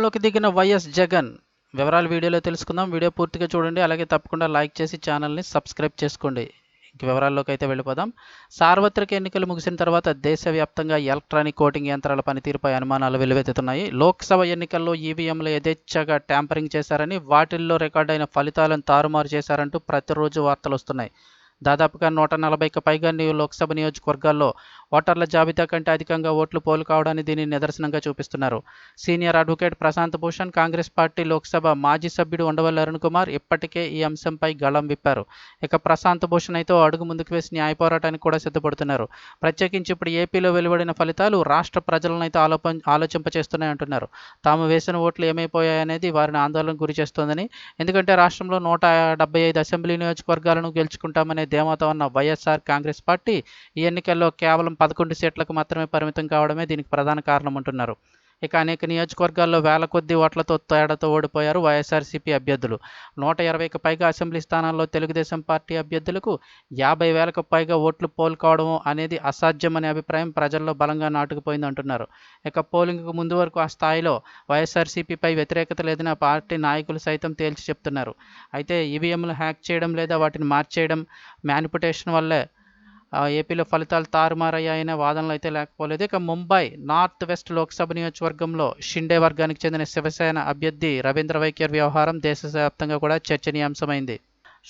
లోకి దిగిన వైఎస్ జగన్. వివరాలు వీడియోలో తెలుసుకుందాం. వీడియో పూర్తిగా చూడండి. అలాగే తప్పకుండా లైక్ చేసి ఛానల్ని సబ్స్క్రైబ్ చేసుకోండి. ఇంక వివరాల్లోకి అయితే వెళ్ళిపోదాం. సార్వత్రిక ఎన్నికలు ముగిసిన తర్వాత దేశవ్యాప్తంగా ఎలక్ట్రానిక్ ఓటింగ్ యంత్రాల పనితీరుపై అనుమానాలు వెలువెత్తుతున్నాయి లోక్సభ ఎన్నికల్లో ఈవీఎంలు యథేచ్ఛగా ట్యాంపరింగ్ చేశారని వాటిల్లో రికార్డైన ఫలితాలను తారుమారు చేశారంటూ ప్రతిరోజు వార్తలు వస్తున్నాయి. దాదాపుగా నూట నలభైకి పైగా లోక్సభ నియోజకవర్గాల్లో ఓటర్ల జాబితా కంటే అధికంగా ఓట్లు పోలు కావడాన్ని దీనిని నిదర్శనంగా చూపిస్తున్నారు. Senior advocate Prashant Bhushan Congress party Lok Sabha మాజీ సభ్యుడు ఉండవల్లి అరుణ్ కుమార్ ఇప్పటికే ఈ అంశంపై గళం విప్పారు. ఇక ప్రశాంత్ భూషణ్ అయితే అడుగు ముందుకు వేసి న్యాయ పోరాటానికి కూడా సిద్ధపడుతున్నారు. ప్రత్యేకించి ఇప్పుడు ఏపీలో వెలువడిన ఫలితాలు రాష్ట్ర ప్రజలను అయితే ఆలోప ఆలోచింపచేస్తున్నాయంటున్నారు తాము వేసిన ఓట్లు ఏమైపోయాయనేది వారిని ఆందోళనకు గురి చేస్తోందని. ఎందుకంటే రాష్ట్రంలో నూట డెబ్బై ఐదు అసెంబ్లీ నియోజకవర్గాలను గెలుచుకుంటామనే ధీమాతో ఉన్న వైఎస్ఆర్ కాంగ్రెస్ పార్టీ ఈ ఎన్నికల్లో కేవలం పదకొండు సీట్లకు మాత్రమే పరిమితం కావడమే దీనికి ప్రధాన కారణం అంటున్నారు. ఇక అనేక నియోజకవర్గాల్లో వేల కొద్ది ఓట్లతో తేడాతో ఓడిపోయారు వైఎస్ఆర్సీపీ అభ్యర్థులు. నూట ఇరవైకి పైగా అసెంబ్లీ స్థానాల్లో తెలుగుదేశం పార్టీ అభ్యర్థులకు యాభై వేలకు పైగా ఓట్లు పోల్కోవడం అనేది అసాధ్యమనే అభిప్రాయం ప్రజల్లో బలంగా నాటుకుపోయింది అంటున్నారు. ఇక పోలింగ్కు ముందు వరకు ఆ స్థాయిలో వైఎస్ఆర్సీపీపై వ్యతిరేకత లేదని ఆ పార్టీ నాయకులు సైతం తేల్చి చెప్తున్నారు. అయితే ఈవీఎంలు హ్యాక్ చేయడం లేదా వాటిని మార్చేయడం మ్యానిపుటేషన్ వల్లే ఏపీలో ఫలితాలు తారుమారయ్యాయనే వాదనలు అయితే లేకపోలేదు. ఇక ముంబై నార్త్ వెస్ట్ లోక్సభ నియోజకవర్గంలో షిండే వర్గానికి చెందిన శివసేన అభ్యర్థి రవీంద్ర వైఖర్ వ్యవహారం దేశవ్యాప్తంగా కూడా చర్చనీయాంశమైంది.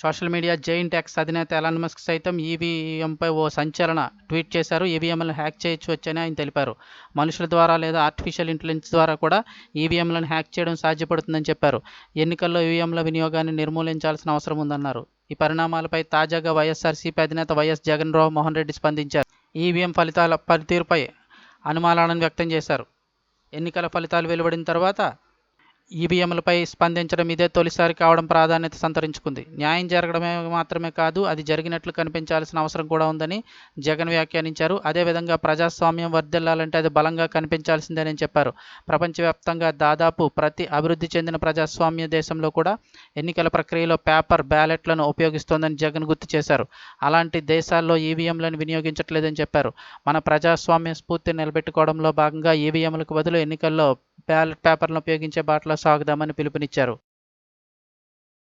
సోషల్ మీడియా జైంట్ ఎక్స్ అధినేత ఎలాన్ మస్క్ సైతం ఈవీఎంపై ఓ సంచలన ట్వీట్ చేశారు. ఈవీఎంలను హ్యాక్ చేయొచ్చు వచ్చని ఆయన తెలిపారు. మనుషుల ద్వారా లేదా ఆర్టిఫిషియల్ ఇంటెలిజెన్స్ ద్వారా కూడా ఈవీఎంలను హ్యాక్ చేయడం సాధ్యపడుతుందని చెప్పారు. ఎన్నికల్లో ఈవీఎంల వినియోగాన్ని నిర్మూలించాల్సిన అవసరం ఉందన్నారు. ఈ పరిణామాలపై తాజాగా వైఎస్ఆర్సీపీ అధినేత వైఎస్ జగన్ మోహన్ రెడ్డి స్పందించారు. ఈవీఎం ఫలితాల పనితీరుపై అనుమానాలను వ్యక్తం చేశారు. ఎన్నికల ఫలితాలు వెలువడిన తర్వాత ఈవీఎంలపై స్పందించడం ఇదే తొలిసారి కావడం ప్రాధాన్యత సంతరించుకుంది. న్యాయం జరగడమే మాత్రమే కాదు అది జరిగినట్లు కనిపించాల్సిన అవసరం కూడా ఉందని జగన్ వ్యాఖ్యానించారు. అదేవిధంగా ప్రజాస్వామ్యం వర్ధిల్లాలంటే అది బలంగా కనిపించాల్సిందేనని చెప్పారు. ప్రపంచవ్యాప్తంగా దాదాపు ప్రతి అభివృద్ధి చెందిన ప్రజాస్వామ్య దేశంలో కూడా ఎన్నికల ప్రక్రియలో పేపర్ బ్యాలెట్లను ఉపయోగిస్తోందని జగన్ గుర్తు చేశారు. అలాంటి దేశాల్లో ఈవీఎంలను వినియోగించట్లేదని చెప్పారు. మన ప్రజాస్వామ్య స్ఫూర్తిని నిలబెట్టుకోవడంలో భాగంగా ఈవీఎంలకు బదులు ఎన్నికల్లో బ్యాలెట్ పేపర్లను ఉపయోగించే బాటలో సాగుదామని పిలుపునిచ్చారు.